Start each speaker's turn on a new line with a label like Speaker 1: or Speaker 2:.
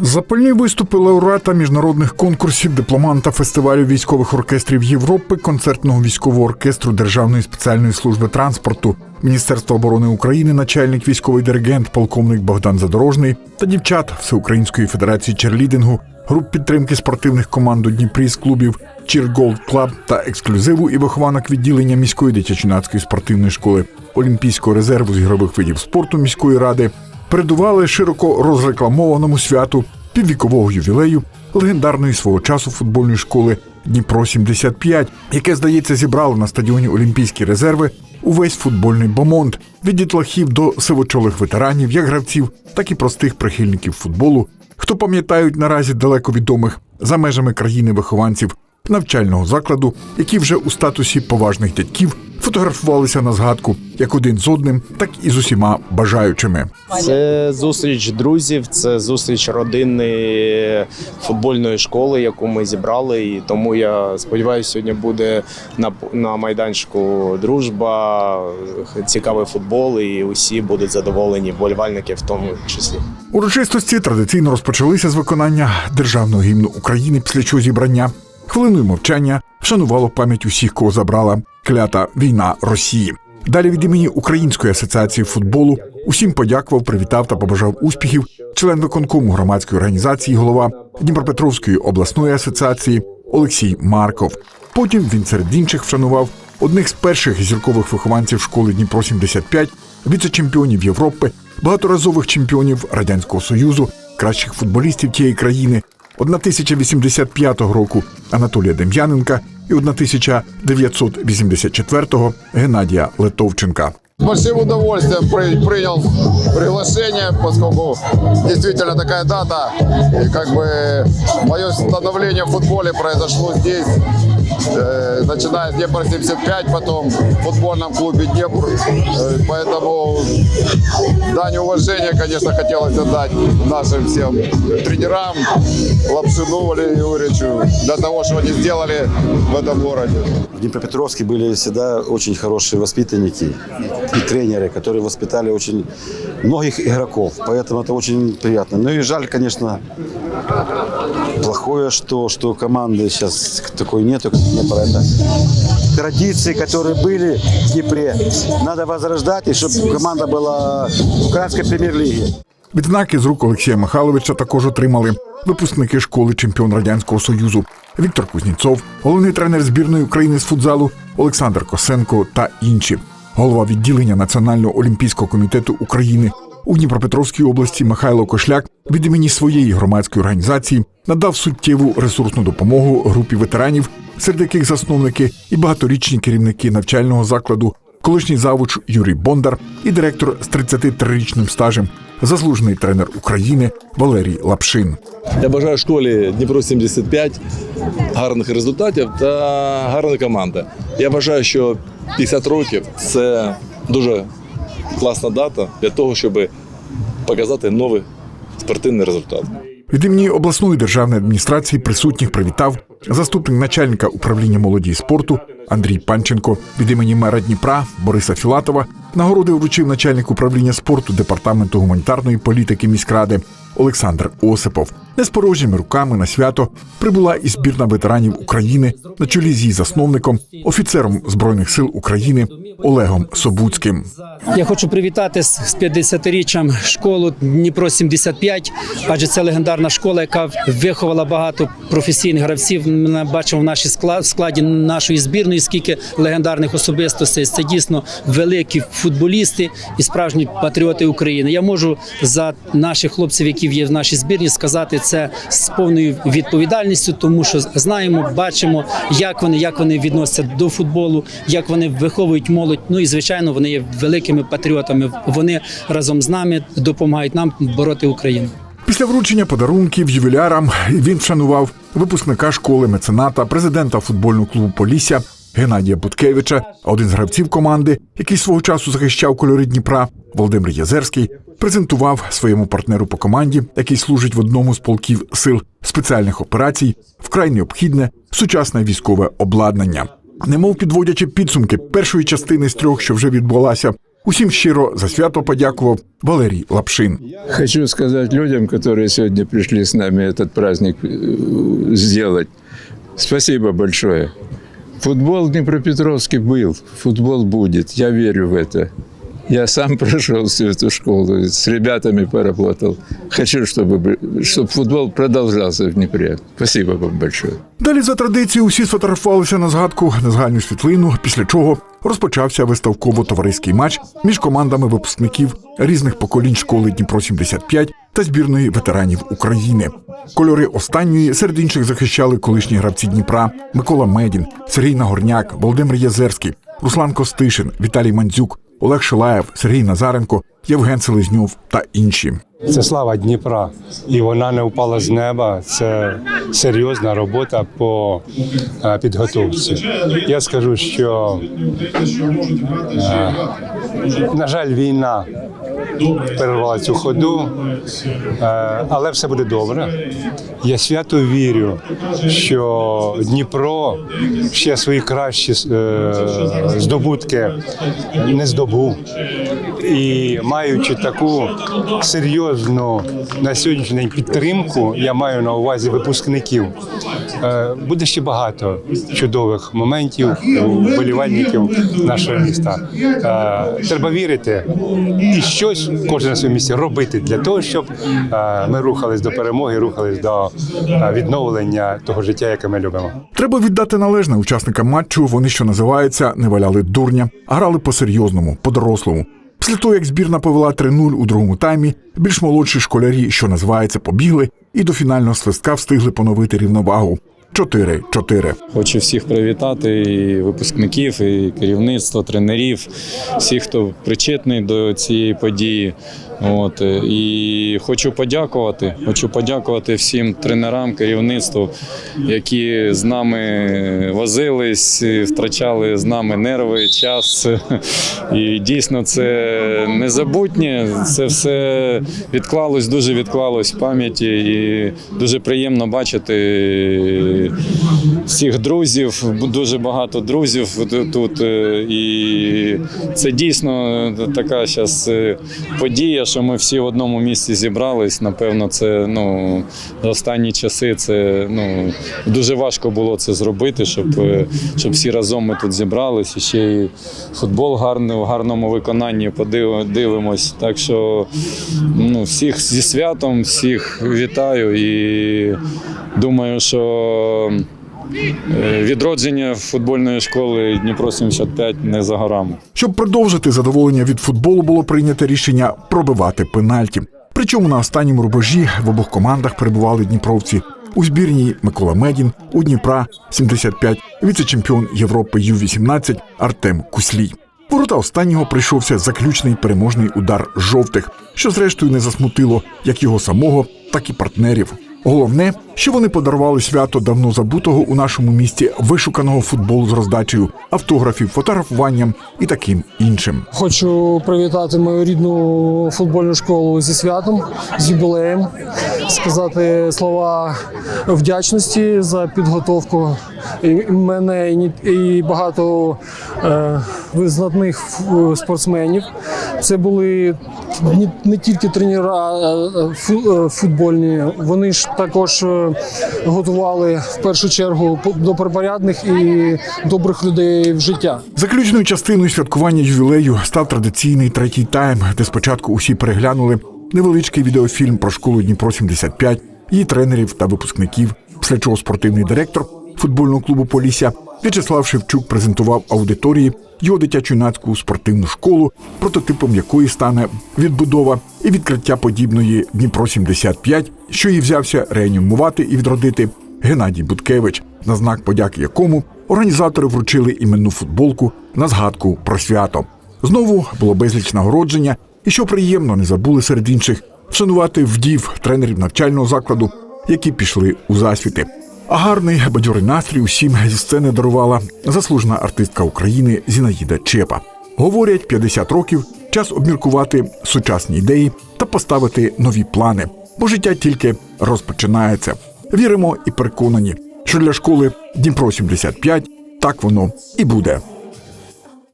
Speaker 1: Запальні виступи лауреата міжнародних конкурсів, дипломанта фестивалю військових оркестрів Європи, концертного військового оркестру Державної спеціальної служби транспорту, Міністерства оборони України, начальник військовий диригент, полковник Богдан Задорожний та дівчат Всеукраїнської федерації черлідингу, груп підтримки спортивних команд у Дніпрі з клубів Gold Club та ексклюзиву і вихованок відділення міської дитячо-юнацької спортивної школи Олімпійського резерву з ігрових видів спорту міської ради передували широко розрекламованому святу піввікового ювілею легендарної свого часу футбольної школи Дніпро 75 яке, здається, зібрало на стадіоні Олімпійські резерви увесь футбольний бомонд від дітлахів до сивочолих ветеранів, як гравців, так і простих прихильників футболу, хто пам'ятають наразі далеко відомих за межами країни вихованців навчального закладу, які вже у статусі поважних дядьків фотографувалися на згадку як один з одним, так і з усіма бажаючими.
Speaker 2: Це зустріч друзів, це зустріч родини футбольної школи, яку ми зібрали. І тому я сподіваюся, сьогодні буде на, на майданчику дружба, цікавий футбол, і усі будуть задоволені, вболівальники в тому числі.
Speaker 1: Урочистості традиційно розпочалися з виконання державного гімну України, після чого зібрання хвилиною мовчання вшанувало пам'ять усіх, кого забрала клята війна Росії. Далі від імені Української асоціації футболу усім подякував, привітав та побажав успіхів член виконкому громадської організації, голова Дніпропетровської обласної асоціації Олексій Марков. Потім він серед інших вшанував одних з перших зіркових вихованців школи Дніпро 75 віце-чемпіонів Європи, багаторазових чемпіонів Радянського Союзу, кращих футболістів тієї країни 1085 року Анатолія Дем'яненка і 1984 Геннадія Литовченка.
Speaker 3: С удовольствием при- принял приглашение, поскольку действительно такая дата. И как бы мое становление в футболе произошло здесь, э, начиная с Днепра 75, потом в футбольном клубе Днепр. Э, поэтому дань уважения, конечно, хотелось отдать нашим всем тренерам, Лапшину Валерию Юрьевичу, для того, что они сделали в этом городе.
Speaker 4: В Днепропетровске были всегда очень хорошие воспитанники и тренеры, которые воспитали очень многих игроков. Поэтому это очень приятно. Ну и жаль, конечно, плохое, что, что команды сейчас такой нету, как Днепра. Это традиции, которые были в Днепре, надо возрождать, и чтобы команда была в украинской премьер-лиге.
Speaker 1: Відзнаки з рук Олексія Михайловича також отримали випускники школи чемпіон Радянського Союзу Віктор Кузніцов, головний тренер збірної України з футзалу Олександр Косенко та інші. Голова відділення Національного олімпійського комітету України у Дніпропетровській області Михайло Кошляк від імені своєї громадської організації надав суттєву ресурсну допомогу групі ветеранів, серед яких засновники і багаторічні керівники навчального закладу колишній завуч Юрій Бондар і директор з 33-річним стажем, заслужений тренер України Валерій Лапшин.
Speaker 5: Я бажаю школі Дніпро 75 гарних результатів та гарної команди. Я вважаю, що 50 років це дуже класна дата для того, щоб показати новий спортивний результат.
Speaker 1: Від імені обласної державної адміністрації присутніх привітав заступник начальника управління молоді і спорту Андрій Панченко. Від імені мера Дніпра Бориса Філатова нагороди вручив начальник управління спорту департаменту гуманітарної політики міськради Олександр Осипов. Не з порожніми руками на свято прибула і збірна ветеранів України на чолі з її засновником, офіцером збройних сил України Олегом Собуцьким.
Speaker 6: Я хочу привітати з з 50-річчям школу Дніпро 75 адже це легендарна школа, яка виховала багато професійних гравців. Ми бачимо в нашій скла- складі нашої збірної, скільки легендарних особистостей. Це дійсно великі футболісти і справжні патріоти України. Я можу за наших хлопців, які є в нашій збірні, сказати це з повною відповідальністю, тому що знаємо, бачимо, як вони, як вони відносяться до футболу, як вони виховують молодь. Ну і звичайно, вони є великими патріотами. Вони разом з нами допомагають нам бороти Україну.
Speaker 1: Після вручення подарунків ювілярам він вшанував випускника школи мецената, президента футбольного клубу Полісся Геннадія Буткевича. А один з гравців команди, який свого часу захищав кольори Дніпра, Володимир Язерський, презентував своєму партнеру по команді, який служить в одному з полків сил спеціальних операцій, вкрай необхідне сучасне військове обладнання. Немов підводячи підсумки першої частини з трьох, що вже відбулася Усім щиро за свято подякував Валерій Лапшин.
Speaker 7: Хочу сказать людям, которые сегодня пришли с нами этот праздник э, сделать, спасибо большое. Футбол Днепропетровский был, футбол будет, я верю в это. Я сам прошел всю эту школу, с ребятами поработал. Хочу, чтобы, чтобы футбол продолжался в Днепре. Спасибо вам большое.
Speaker 1: Далі за традицією усі сфотографувалися на згадку на загальну світлину, після чого розпочався виставково-товариський матч між командами випускників різних поколінь школи Дніпро 75 та збірної ветеранів України. Кольори останньої серед інших захищали колишні гравці Дніпра Микола Медін, Сергій Нагорняк, Володимир Язерський, Руслан Костишин, Віталій Мандзюк, Олег Шилаєв, Сергій Назаренко, Євген Селезньов та інші.
Speaker 8: Це слава Дніпра, і вона не впала з неба. Це серйозна робота по е, підготовці. Я скажу, що е, на жаль, війна перервала цю ходу, е, але все буде добре. Я свято вірю, що Дніпро ще свої кращі здобутки не здобув. І маючи таку серйозну на сьогоднішній день підтримку, я маю на увазі випускників. е, Буде ще багато чудових моментів вболівальників нашого міста. Е, Треба вірити і щось кожен на своєму місці робити для того, щоб е, ми рухались до перемоги, рухались до відновлення того життя, яке ми любимо.
Speaker 1: Треба віддати належне учасникам матчу. Вони, що називається, не валяли дурня, а грали по-серйозному, по-дорослому. Після того, як збірна повела 3-0 у другому таймі, більш молодші школярі, що називається, побігли, і до фінального свистка встигли поновити рівновагу. 4-4.
Speaker 9: Хочу всіх привітати, і випускників, і керівництво, тренерів, всіх, хто причетний до цієї події. От е, і хочу подякувати. Хочу подякувати всім тренерам, керівництву, які з нами возились, втрачали з нами нерви, час. І дійсно це незабутнє. Це все відклалось, дуже відклалось в пам'яті. І дуже приємно бачити всіх друзів, дуже багато друзів тут. е, І це дійсно така зараз подія, що ми всі в одному місці зібрались. Напевно, це ну, останні часи це ну, дуже важко було це зробити, щоб, е, щоб всі разом ми тут зібрались. І ще й футбол гарний, в гарному виконанні подив- дивимось. Так що ну, всіх зі святом, всіх вітаю і думаю, що. Е, Відродження футбольної школи Дніпро 75 не за горами.
Speaker 1: Щоб продовжити задоволення від футболу, було прийнято рішення пробивати пенальті. Причому на останньому рубежі в обох командах перебували дніпровці. У збірній Микола Медін, у Дніпра 75, віце-чемпіон Європи Ю-18 Артем Куслій. Ворота останнього прийшовся заключний переможний удар жовтих, що зрештою не засмутило як його самого, так і партнерів. Головне, що вони подарували свято давно забутого у нашому місті вишуканого футболу з роздачею, автографів, фотографуванням і таким іншим.
Speaker 10: Хочу привітати мою рідну футбольну школу зі святом, з юбілеєм, сказати слова вдячності за підготовку і мене і багато е, визнатних спортсменів. Це були не, тільки тренера е, футбольні, вони ж також е, готували в першу чергу до припорядних і добрих людей в життя.
Speaker 1: Заключною частиною святкування ювілею став традиційний третій тайм, де спочатку усі переглянули невеличкий відеофільм про школу Дніпро 75 її тренерів та випускників. Після чого спортивний директор футбольного клубу Полісся В'ячеслав Шевчук презентував аудиторії його дитячо-юнацьку спортивну школу, прототипом якої стане відбудова і відкриття подібної Дніпро 75 що її взявся реанімувати і відродити Геннадій Буткевич, на знак подяки якому організатори вручили іменну футболку на згадку про свято. Знову було безліч нагородження, і що приємно, не забули серед інших вшанувати вдів тренерів навчального закладу, які пішли у засвіти. Гарний бадьорий настрій усім зі сцени дарувала заслужена артистка України Зінаїда Чепа. Говорять, 50 років час обміркувати сучасні ідеї та поставити нові плани, бо життя тільки розпочинається. Віримо і переконані, що для школи Дніпро 75 так воно і буде.